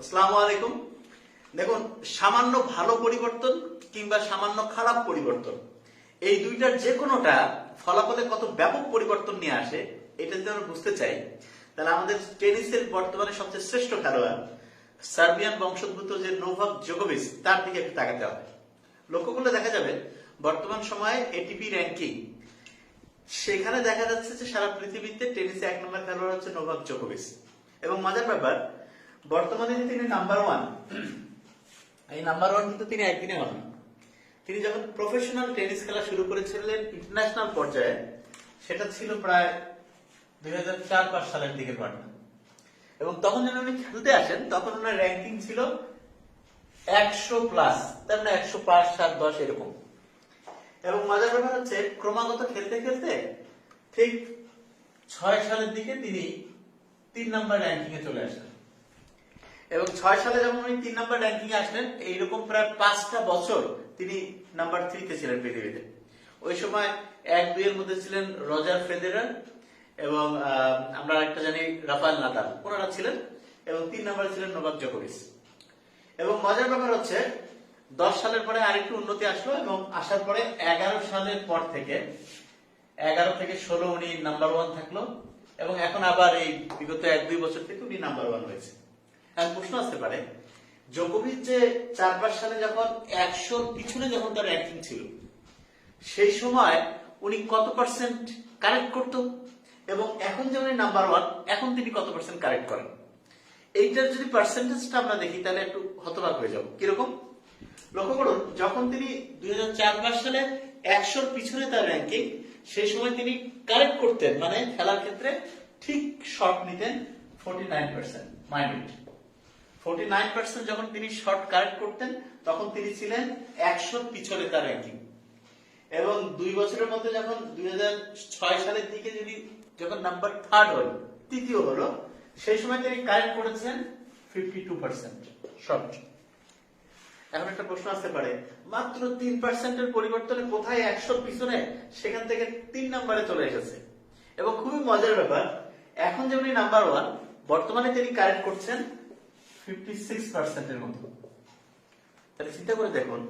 আসসালামু আলাইকুম। দেখুন, সামান্য ভালো পরিবর্তন কিংবা সামান্য খারাপ পরিবর্তন, এই দুইটার যে কোনোটা ফলাফলে কত ব্যাপক পরিবর্তন নিয়ে আসে, এটা যদি আমরা বুঝতে চাই, তাহলে আমাদের টেনিসের বর্তমানে সবচেয়ে শ্রেষ্ঠ খেলোয়াড়, সার্বিয়ান বংশোদ্ভূত যে নোভাক জোকোভিচ, তার দিকে একটু তাকাতে হবে। লক্ষ্য করলে দেখা যাবে, বর্তমান সময়ে এটিপি র্যাঙ্কিং, সেখানে দেখা যাচ্ছে যে সারা পৃথিবীতে টেনিসে এক নম্বর খেলোয়াড় হচ্ছে নোভাক জোকোভিচ। এবং মজার ব্যাপার বর্তমানে যে তিনি নাম্বার ওয়ান এই নাম্বার ওয়ান কিন্তু তিনি একদিনে হন। তিনি যখন প্রফেশনাল টেনিস খেলা শুরু করেছিলেন ইন্টারন্যাশনাল পর্যায়ে, সেটা ছিল প্রায় দুই হাজার চার পাঁচ সালের দিকের ঘটনা। এবং তখন যখন উনি খেলতে আসেন, তখন ওনার র্যাঙ্কিং ছিল একশো প্লাস তার মানে একশো পাঁচ, সাত, দশ এরকম। এবং মজার ব্যাপার হচ্ছে, ক্রমাগত খেলতে খেলতে ঠিক ছয় সালের দিকে তিনি তিন নাম্বার র্যাঙ্কিং এ চলে আসেন। এবং ছয় সালে যখন উনি তিন নাম্বার র্যাঙ্কিং আসলেন, এইরকম প্রায় পাঁচটা বছর তিনি নাম্বার থ্রিতে ছিলেন পৃথিবীতে। ওই সময় এক দুইয়ের মধ্যে ছিলেন রজার ফেদেরার এবং আমরা একটা জানি রাফায়েল নাদাল। ওনারা ছিলেন এবং তিন নাম্বারে ছিলেন নোভাক জোকোভিচ। এবং মজার ব্যাপার হচ্ছে, দশ সালের পরে আরেকটু উন্নতি আসলো এবং আসার পরে এগারো সালের পর থেকে, এগারো থেকে ষোলো উনি নাম্বার ওয়ান থাকল এবং এখন আবার এই বিগত এক, দুই বছর থেকে উনি নাম্বার ওয়ান হয়েছে প্রশ্ন আসতে পারে, জোকোভিচ যে চার পাঁচ সালে যখন একশোর পিছনে যখন তার র্যাঙ্কিং ছিল, সেই সময় উনি কত পার্সেন্ট কারেক্ট করতো? এবং এখন যে উনি নাম্বার ওয়ান এখন তিনি কত পার্সেন্ট কারেক্ট করেন? এইটার যদি পার্সেন্টেজটা আমরা দেখি, তাহলে একটু হতবাক হয়ে যাব। কীরকম? লক্ষ্য করুন, যখন তিনি দুই হাজার সালে একশোর পিছনে তার র্যাঙ্কিং সেই সময় তিনি কারেক্ট করতেন মানে খেলার ক্ষেত্রে ঠিক শট নিতেন forty nine percent mind forty nine percent যখন তিনি শট কারেক্ট করতেন, তখন তিনি ছিলেন একশোর পিছনে তার র্যাঙ্কিং এবং দুই বছরের মধ্যে যখন দুই সালের দিকে যদি যখন নাম্বার থার্ড হল তৃতীয় হলো, সেই সময় তিনি কারেক্ট করেছেন ফিফটি টু পার্সেন্ট শট এখন একটা প্রশ্ন আসতে পারে, মাত্র তিন পার্সেন্টের পরিবর্তনে কোথায় একশোর পিছনে? সেখান থেকে তিন নাম্বারে চলে এসেছে। এবং খুবই মজার ব্যাপার, এখন যে নাম্বার ওয়ান বর্তমানে তিনি কারেক্ট করছেন চিন্তা করে দেখুন,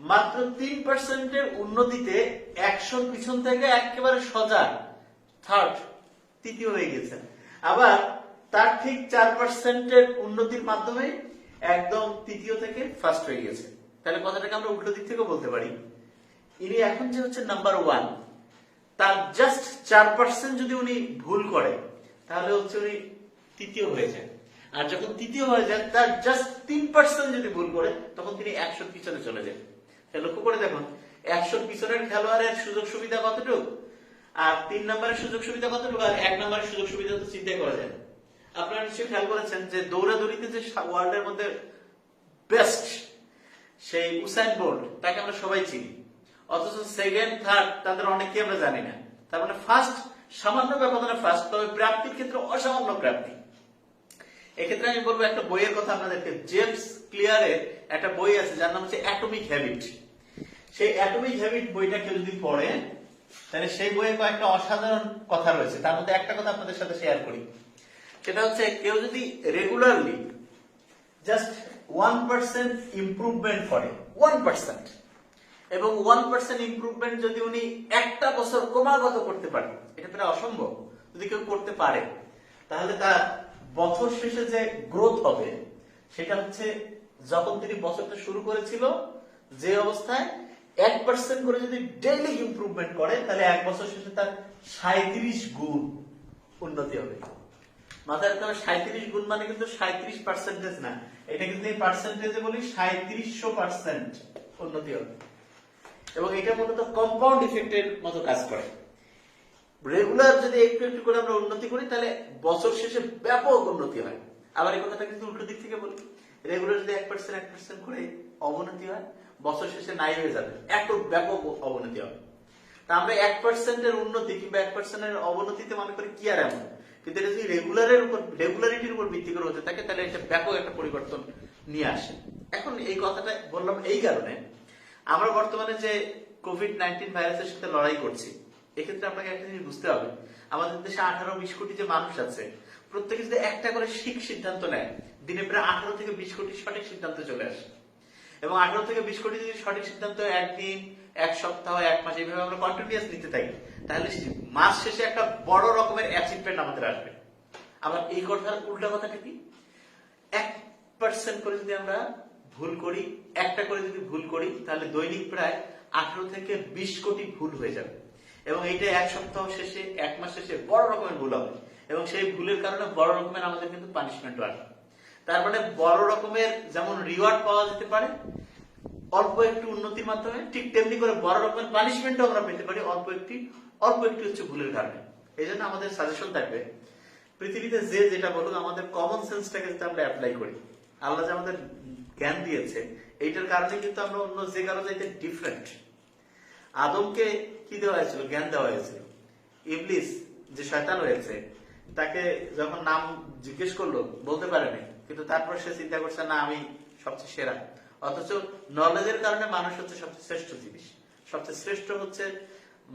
মাত্র তিন পার্সেন্টের উন্নতিতে একশোর পিছন থেকে একেবারে সজা থার্ড তৃতীয় হয়ে গেছেন আবার তার ঠিক চার পার্সেন্টের উন্নতির মাধ্যমে একদম তৃতীয় থেকে ফার্স্ট হয়ে গেছে। তাহলে কথাটাকে আমরা উল্টো দিক থেকেও বলতে পারি। ইনি এখন যে হচ্ছে নাম্বার ওয়ান তার জাস্ট চার পার্সেন্ট যদি উনি ভুল করে, তাহলে হচ্ছে উনি তৃতীয় হয়ে যায়। আর যখন তৃতীয় হয়ে যায়, তার জাস্ট তিন পার্সেন্ট যদি ভুল করে, তখন তিনি একশোর পিছনে চলে তাহলে লক্ষ্য করে দেখুন, একশোর পিছনের খেলোয়াড়ের সুযোগ সুবিধা কতটুকু? আর তিন নম্বরের সুযোগ সুবিধা কতটুকু? আর এক নম্বরের সুযোগ সুবিধা তো চিন্তাই করা যায় আপনারা নিশ্চয়ই খেয়াল করেছেন যে দৌড়াদৌড়িতে যে ওয়ার্ল্ডের মধ্যে বেস্ট সেই উসাইন বোল্ট, তাকে আমরা সবাই চিনি। অথচ সেকেন্ড থার্ড তাদের অনেকেই আমরা জানি না। তার মানে ফার্স্ট সামান্য ব্যবধানে ফার্স্ট তবে প্রাপ্তির ক্ষেত্রে অসামান্য প্রাপ্তি। এক্ষেত্রে আমি বলব একটা বইয়ের কথা আপনাদেরকে। জেমস ক্লিয়ারের একটা বই আছে, যার নাম হচ্ছে অ্যাটমিক হ্যাবিট সেই অ্যাটমিক হ্যাবিট বইটা কেউ যদি পড়ে, তাহলে সেই বইয়ে কয়েকটা অসাধারণ কথা রয়েছে। তার মধ্যে একটা কথা আপনাদের সাথে শেয়ার করি। সেটা হচ্ছে, কেউ যদি regularly just one percent improvement করে ওয়ান পার্সেন্ট এবং ওয়ান পার্সেন্ট ইম্প্রুভমেন্ট যদি উনি একটা বছর ক্রমাগত করতে পারে এটা প্রায় অসম্ভব। যদি কেউ করতে পারে, তাহলে তার বছর শেষে যে গ্রোথ হবে, সেটা হচ্ছে যখন তিনি বছরটা শুরু করেছিল, যে অবস্থায় এক পার্সেন্ট করে যদি ডেইলি ইম্প্রুভমেন্ট করে, তাহলে এক বছর শেষে তার সাঁত্রিশ গুণ উন্নতি হবে। মাথায় রাখতে হবে সাঁত্রিশ গুণ মানে কিন্তু সাঁত্রিশ পার্সেন্টেজ না। এটা কিন্তু এই পার্সেন্টেজে বলি সাঁত্রিশশো পার্সেন্ট উন্নতি হবে। এবং এটা মূলত কম্পাউন্ড ইফেক্টের মতো কাজ করে। রেগুলার যদি একটু একটু করে আমরা উন্নতি করি, তাহলে বছর শেষে ব্যাপক উন্নতি হয়। আবার এই কথাটা কিন্তু উল্টো দিক থেকে বলি। রেগুলার যদি এক পার্সেন্ট এক পার্সেন্ট করে অবনতি হয়, বছর শেষে নাই হয়ে যাবে। এত ব্যাপক অবনতি হবে। তা আমরা এক পার্সেন্টের উন্নতি কিংবা এক পার্সেন্টের অবনতিতে মনে করি কি আর এমন? কিন্তু এটা যদি রেগুলারের উপর রেগুলারিটির উপর ভিত্তি করে হতে থাকে, তাহলে এটা ব্যাপক একটা পরিবর্তন নিয়ে আসে। এখন এই কথাটা বললাম এই কারণে। আমরা বর্তমানে যে কোভিড নাইন্টিন ভাইরাসের সাথে লড়াই করছি এক্ষেত্রে আপনাকে একটা জিনিস বুঝতে হবে। আমাদের দেশে আঠারো বিশ কোটি যে মানুষ আছে, প্রত্যেকে যদি একটা করে ঠিক সিদ্ধান্ত নেয়, দিনে প্রায় আঠারো থেকে বিশ কোটি সঠিক সিদ্ধান্ত চলে আসে। এবং আঠারো থেকে বিশ কোটি যদি সঠিক সিদ্ধান্ত একদিন, এক সপ্তাহ, এক মাস, এইভাবে আমরা কন্টিনিউয়াস নিতে থাকি, তাহলে মাস শেষে একটা বড় রকমের অ্যাচিভমেন্ট আমাদের আসবে। আবার এই কথার উল্টা কথাটা কি? এক পার্সেন্ট করে যদি আমরা ভুল করি, একটা করে যদি ভুল করি, তাহলে দৈনিক প্রায় আঠারো থেকে বিশ কোটি ভুল হয়ে যাবে। এবং এইটা এক সপ্তাহ শেষে, এক মাস শেষে বড় রকমের ভুল হবে। এবং সেই ভুলের কারণে বড় রকমের আমাদের কিন্তু পানিশমেন্ট আসবে তার মানে বড় রকমের যেমন রিওয়ার্ড পাওয়া যেতে পারে, অল্প একটু উন্নতির মাধ্যমে, ঠিক তেমনি করে বড় রকমের পানিশমেন্টও আমরা পেতে পারি অল্প একটি অল্প একটি হচ্ছে ভুলের কারণে। এই জন্য আমাদের সাজেশন থাকবে, পৃথিবীতে যে যেটা বলুক, আমাদের কমন সেন্সটাকে যদি আমরা অ্যাপ্লাই করি, আল্লাহ যে আমাদের জ্ঞান দিয়েছে, এইটার কারণে কিন্তু আমরা অন্য যে কারও চাইতে ডিফারেন্ট আদমকে কি দেওয়া হয়েছিল? জ্ঞান দেওয়া হয়েছিল। ইবলিস যে শয়তান রয়েছে, তাকে যখন নাম জিজ্ঞেস করল, বলতে পারেনি। কিন্তু তারপর সে চিন্তা করছে, না, আমি সবচেয়ে সেরা। অথচ নলেজের কারণে মানুষ হচ্ছে সবচেয়ে শ্রেষ্ঠ জিনিস। সবচেয়ে শ্রেষ্ঠ হচ্ছে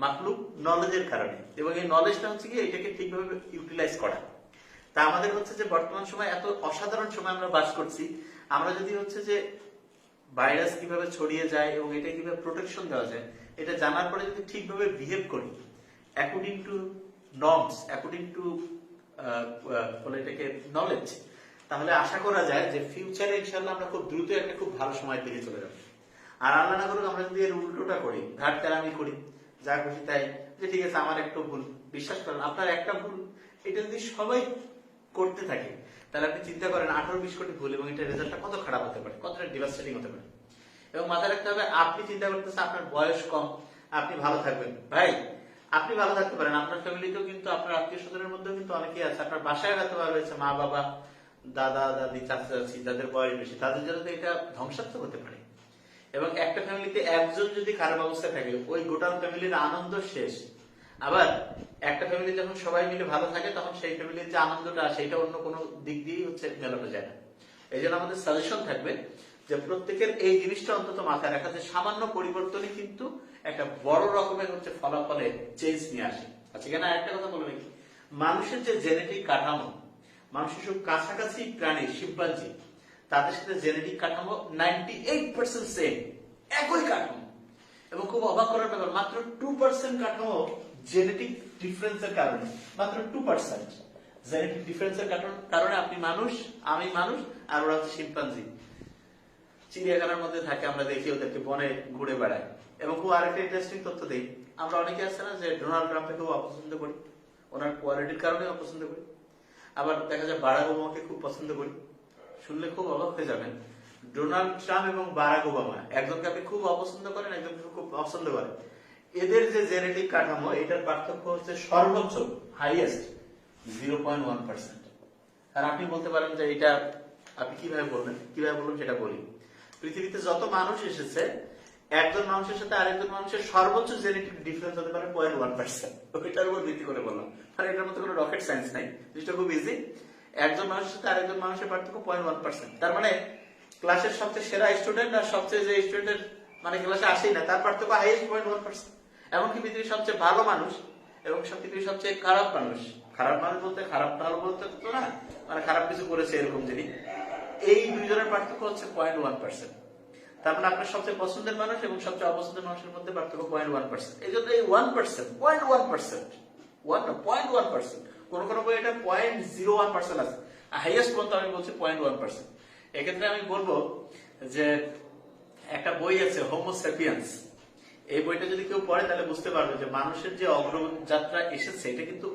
মাকলুক নলেজের কারণে। এবং এই নলেজটা হচ্ছে কি এটাকে ঠিকভাবে ইউটিলাইজ করা। তা আমাদের হচ্ছে যে বর্তমান সময় এত অসাধারণ সময় আমরা বাস করছি, আমরা যদি হচ্ছে যে ভাইরাস কীভাবে ছড়িয়ে যায় এবং এটা কীভাবে প্রোটেকশন দেওয়া যায়, এটা জানার পরে যদি ঠিকভাবে বিহেভ করি according to norms according to বলে এটাকে নলেজ তাহলে আশা করা যায় যে ফিউচারে ইনশাল্লাহ আমরা খুব দ্রুত একটা খুব ভালো সময় পেরিয়ে চলে যাব। আর আল্লাহ না করুক আমরা যদি এর উল্টোটা করি, ঘাট তেরামি করি, যা খুশি তাই, যে ঠিক আছে, আমার একটা ভুল, বিশ্বাস করেন, আপনার একটা ভুল, এটা যদি সবাই করতে থাকে, তাহলে আপনি চিন্তা করেন আঠারো বিশ কোটি ভুল এবং এটা রেজাল্টটা কত খারাপ হতে পারে, কতটা ডিভাস্টেটিং হতে পারে। এবং মাথায় রাখতে হবে, আপনি চিন্তা করতেছেন আপনার বয়স কম, আপনি ভালো থাকবেন। ভাই, আপনি ভালো থাকতে পারেন, আপনার ফ্যামিলিতেও কিন্তু, আপনার আত্মীয় স্বজনের মধ্যেও কিন্তু অনেকেই আছে, আপনার বাসায় হয়তো রয়েছে মা, বাবা, দাদা, দাদি, চাচা, চাচি, যাদের বয়স বেশি, তাদের জন্য তো এটা ধ্বংসাত্মক হতে পারে। এবং একটা ফ্যামিলিতে একজন যদি খারাপ অবস্থায় থাকে, ওই গোটা ফ্যামিলির আনন্দ শেষ। আবার একটা ফ্যামিলি যখন সবাই মিলে ভালো থাকে, তখন সেই ফ্যামিলির যে আনন্দটা সেটা অন্য কোনো দিক দিয়েই হচ্ছে মেলানো যায় না। এই জন্য আমাদের সাজেশন থাকবে যে প্রত্যেকের এই জিনিসটা অন্তত মাথায় রাখা যে সামান্য পরিবর্তনই কিন্তু একটা বড় রকমের হচ্ছে ফলাফলে চেঞ্জ নিয়ে আসে। আচ্ছা কেন একটা কথা বলে নাকি মানুষের যে জেনেটিক কাঠামো, মানুষের সব কাছাকাছি প্রাণী, শিম্পাঞ্জি, তাদের সাথে জেনেটিক কাঠামো নাইনটি এইট পার্সেন্ট সেম একই কাঠামো। এবং খুব অবাক করার ব্যাপার, মাত্র টু পার্সেন্ট কাঠামো জেনেটিক ডিফারেন্সের কারণে, মাত্র টু পার্সেন্ট জেনেটিক ডিফারেন্সের কারণে আপনি মানুষ, আমি মানুষ, আর ওরা হচ্ছে শিম্পাঞ্জি। চিড়িয়াখানার মধ্যে থাকে, আমরা দেখি ওদেরকে বনে ঘুরে বেড়ায়। এবং খুব আরেকটা ইন্টারেস্টিং তথ্য দিই, আমরা অনেকে আছে না যে ডোনাল্ড ট্রাম্পকে খুব অপছন্দ করি। ওনার কোয়ালিটির কারণে অপছন্দ করি। আবার দেখা যায় বারাক ওবামাকে খুব পছন্দ করি। শুনলে খুব অবাক হয়ে যাবেন, ডোনাল্ড ট্রাম্প এবং বারাক ওবামা, একজনকে আপনি খুব অপছন্দ করেন, একজনকে খুব পছন্দ করেন। এদের যে জেনেটিক কাঠামো, এটার পার্থক্য হচ্ছে সর্বোচ্চ হাইয়েস্ট জিরো পয়েন্ট আর আপনি বলতে পারেন যে এটা আপনি কীভাবে বলবেন? কীভাবে বলবেন সেটা বলি। পৃথিবীতে যত মানুষ এসেছে, একজন মানুষের সাথে আরেকজন মানুষের সর্বোচ্চ জেনেটিক ডিফারেন্স হতে পারে পয়েন্ট ওয়ান পার্সেন্ট ওইটার উপর ভিত্তি করে বললাম। মানে এটার মধ্যে কোনো রকেট সায়েন্স নাই জিনিসটা খুব ইজি একজন মানুষের সাথে আরেকজন মানুষের পার্থক্য পয়েন্ট ওয়ান পার্সেন্ট তার মানে ক্লাসের সবচেয়ে সেরা স্টুডেন্ট আর সবচেয়ে যে স্টুডেন্টের মানে ক্লাসে আসেই না, তার পার্থক্য হাইয়েস্ট পয়েন্ট ওয়ান পার্সেন্ট এমনকি পৃথিবীর সবচেয়ে ভালো মানুষ এবং পৃথিবীর সবচেয়ে খারাপ মানুষ। খারাপ মানুষ বলতে, খারাপ ভালো বলতে তো না মানে খারাপ কিছু করেছে এরকম যিনি এই দুইজনের পার্থক্য হচ্ছে পয়েন্ট ওয়ান পার্সেন্ট তার মানে আপনার সবচেয়ে পছন্দের মানুষ এবং সবচেয়ে অপছন্দের মানুষের মধ্যে পার্থক্য পয়েন্ট ওয়ান পার্সেন্ট এই জন্য এই one percent point one percent one point one percent কোন কোন বই এটা পয়েন্ট জিরো ওয়ান পার্সেন্ট আছে। হাইয়েস্ট পর্যন্ত আমি বলছি পয়েন্ট ওয়ান পার্সেন্ট এক্ষেত্রে আমি বলব যে একটা বই আছে হোমোসেপিয়ান্স এই বইটা যদি কেউ পড়ে, তাহলে বুঝতে পারবে যে মানুষের যে অগ্রযাত্রা এসেছে, এটা কিন্তু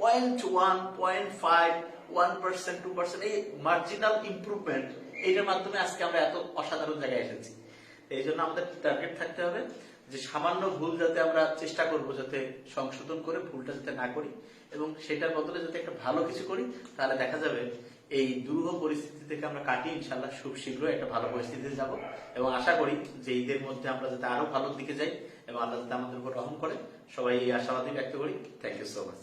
point one point five one percent two percent এই মার্জিনাল ইম্প্রুভমেন্ট এইটার মাধ্যমে আজকে আমরা এত অসাধারণ জায়গায় এসেছি। এই জন্য আমাদের টার্গেট থাকতে হবে যে সামান্য ভুল যাতে আমরা চেষ্টা করব, যাতে সংশোধন করে ভুলটা যাতে না করি, এবং সেটার বদলে যাতে একটা ভালো কিছু করি, তাহলে দেখা যাবে এই দুরূহ পরিস্থিতি থেকে আমরা কাটিয়ে ইনশাল্লাহ খুব শীঘ্রই একটা ভালো পরিস্থিতিতে যাব এবং আশা করি যে ঈদের মধ্যে আমরা যাতে আরও ভালোর দিকে যাই এবং আল্লাহ যাতে আমাদের উপর রহম করে, সবাই এই আশাবাদী ব্যক্ত করি। Thank you so much